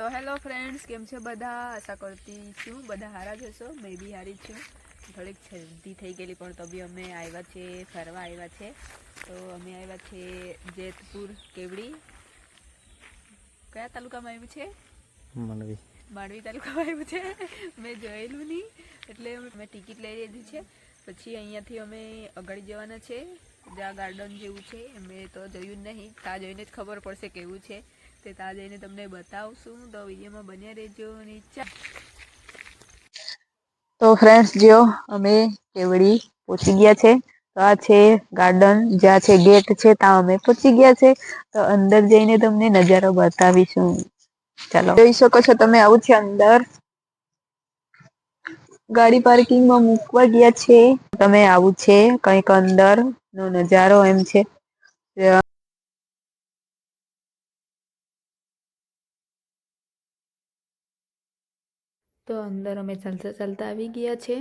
તો hello friends કેમ છે બધા? આશા કરતી છું બધા હારા જ હશો. મેં બી હારી છું. થોડીક શરદી થઈ ગયેલી પણ તો બી અમે આવ્યા છે ફરવા આવ્યા છે. તો અમે આવ્યા છે જેતપુર કેવડી. કયા તાલુકામાં આવ્યું છે? માંડવી માંડવી તાલુકામાં આવ્યું છે. મેં જોયેલું નહીં. એટલે મેં ટિકિટ લઈ લીધી છે. પછી અહીંયાથી અમે આગળ જવાના છે. જ્યાં ગાર્ડન જેવું છે મેં તો જોયું જ નહીં. ત્યાં જોઈને જ ખબર પડશે કેવું છે. તે ત્યાં જઈને તમને બતાવશું. તો વિડીયોમાં બન્યા રહેજો અને તો ફ્રેન્ડ્સ જો અમે કેવડી પહોંચી ગયા છે. તો આ છે ગાર્ડન, જ્યાં છે ગેટ છે, ત્યાં અમે પહોંચી ગયા છે. તો અંદર જઈને તમને નજારો બતાવીશું. ચાલો. જોઈ શકો છો તમે આવું છે અંદર. ગાડી પાર્કિંગમાં મૂકવા ગયા છે. તમે આવું છે, કંઈક અંદર નો નજારો એમ છે. તો અંદર અમે ચાલતા ચાલતા આવી ગયા છે.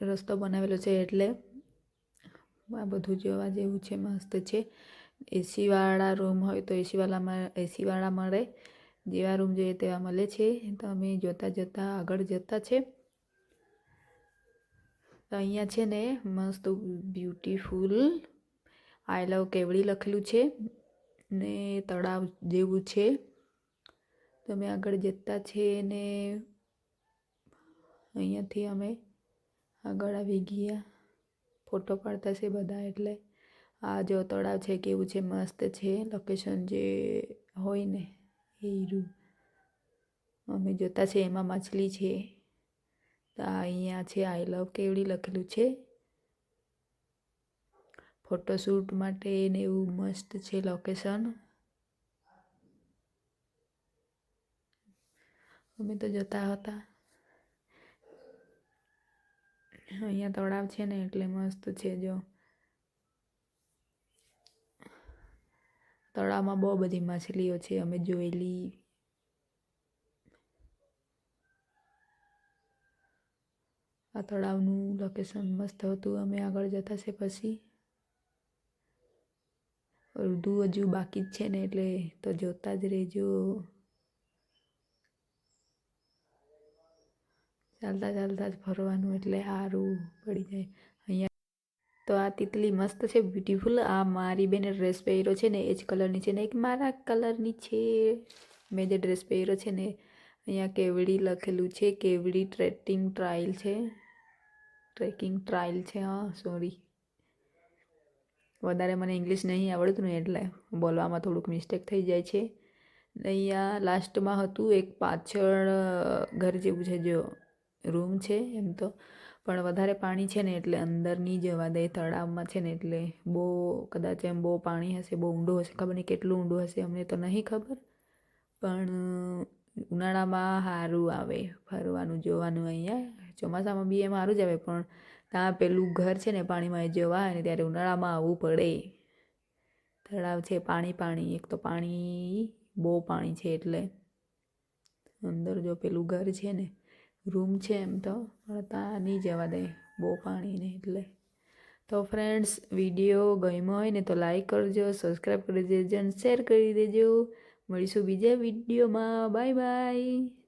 રસ્તો બનાવેલો છે એટલે આ બધું જોવા જેવું છે, મસ્ત છે. એસીવાળા રૂમ હોય તો એસીવાળામાં એસીવાળા મળે. જેવા રૂમ જોઈએ તેવા મળે છે તો અમે જોતા જોતા આગળ જતા છે. તો અહીંયા છે ને મસ્ત બ્યુટીફુલ આઈ લવ કેવડી લખેલું છે ને તળાવ જેવું છે. તો અમે આગળ જતા છે ને અહીંયાથી અમે આગળ આવી ગયા. ફોટો પાડતા છે બધા એટલે આ જો તળાવ છે કેવું છે, મસ્ત છે. લોકેશન જે હોય ને એ અમે જોતા છે, એમાં માછલી છે. તો અહીંયા છે આઈ લવ કેવડી લખેલું છે. ફોટોશૂટ માટે ને એવું મસ્ત છે લોકેશન અમે તો જતા હતા. અહીંયા તળાવ છે ને, એટલે મસ્ત છે જો. તળાવમાં બહુ બધી માછલીઓ છે, અમે જોયેલી. આ તળાવનું લોકેશન મસ્ત હતું, અમે આગળ જતા છે પછી. અડધું હજુ બાકી જ છે ને, એટલે તો જોતા જ રહેજો. ચાલતા ચાલતા જ ફરવાનું, એટલે સારું પડી જાય. તો આ તિતલી મસ્ત છે બ્યુટીફુલ આ મારી બેને ડ્રેસ પહેર્યો છે ને, એ જ કલરની છે ને, એક મારા કલરની છે. મેં જે ડ્રેસ પહેર્યો છે ને, અહીંયા કેવડી લખેલું છે, કેવડી ટ્રેકિંગ ટ્રાયલ છે. ટ્રેકિંગ ટ્રાયલ છે, હા સોરી વધારે મને ઇંગ્લિશ નહીં આવડતું ને, એટલે બોલવામાં થોડુંક મિસ્ટેક થઈ જાય છે. અહીંયા લાસ્ટમાં હતું એક પાછળ ઘર જેવું છે, જો. રૂમ છે એમ તો. પણ વધારે પાણી છે ને એટલે અંદર નહીં જવા દે તળાવમાં છે ને એટલે બહુ કદાચ એમ બહુ પાણી હશે, બહુ ઊંડું હશે, ખબર નહીં કેટલું ઊંડું હશે, અમને તો નહીં ખબર. પણ ઉનાળામાં સારું આવે ફરવાનું, જોવાનું અહીંયા. ચોમાસામાં બી એમ સારું જ આવે, પણ ત્યાં પેલું ઘર છે ને પાણીમાં એ જવા અને ત્યારે ઉનાળામાં આવવું પડે. તળાવ છે પાણી પાણી, એક તો પાણી, બહુ પાણી છે એટલે. અંદર જો પેલું ઘર છે ને રૂમ છે એમ તો, પણ ત્યાં નહીં જવા દે બહુ પાણી ને એટલે. તો ફ્રેન્ડ્સ વીડિયો ગમ્યો હોય ને તો લાઈક કરજો સબસ્ક્રાઈબ કરી દેજો અને શેર કરી દેજો. મળીશું બીજા વિડીયોમાં બાય બાય